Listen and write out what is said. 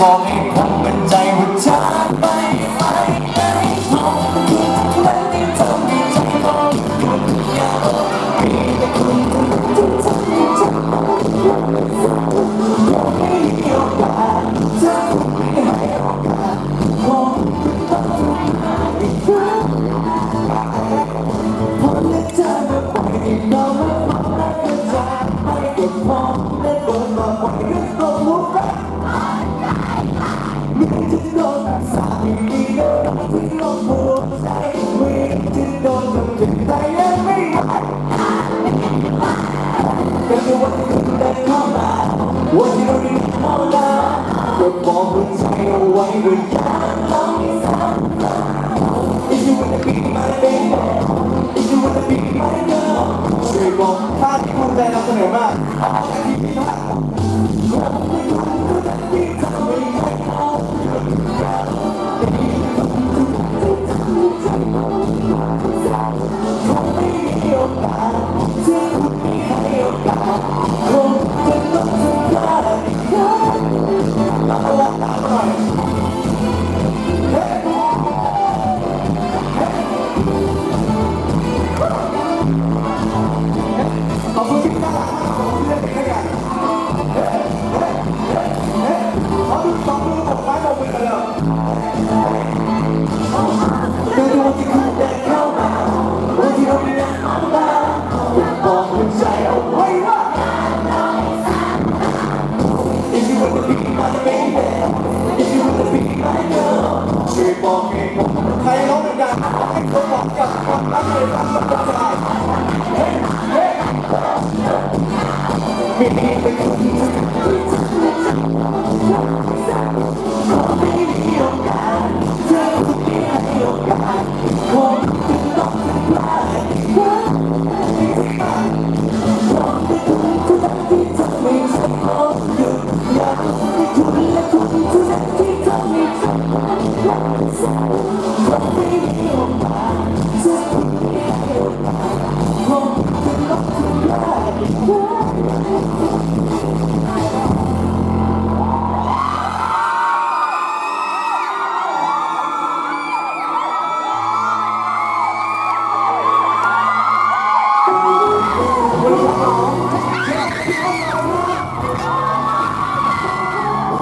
บอกให้ผมมั่นใจว่าจะไม่ไปไหนผมคิดและที่ทำให้ใจผมหยุดเหงามีแต่คุณเท่านั้นที่ทำให้ใจผมไม่มีโอกาสถ้าคุณไม่ให้โอกาสผมก็ต้องทำงาอีกครั้งผมและเธอมาไปเราไม่ฟังและก็จะไม่เก็บมองและโดนม ข้ามาวันที่เราได้มองตาก็บอกหัวใจเอาไว้ว่าอย่าลองซ้ำ If you wanna be my baby If you wanna be my girl ช่วยบอกท่าที่ภูมิใจนำเสนอมากที่พี่นที่ ใครร้องดังให้ผมบอกกับความรักเลยรักมันกระจายเฮ้เฮ้มีเป็นคน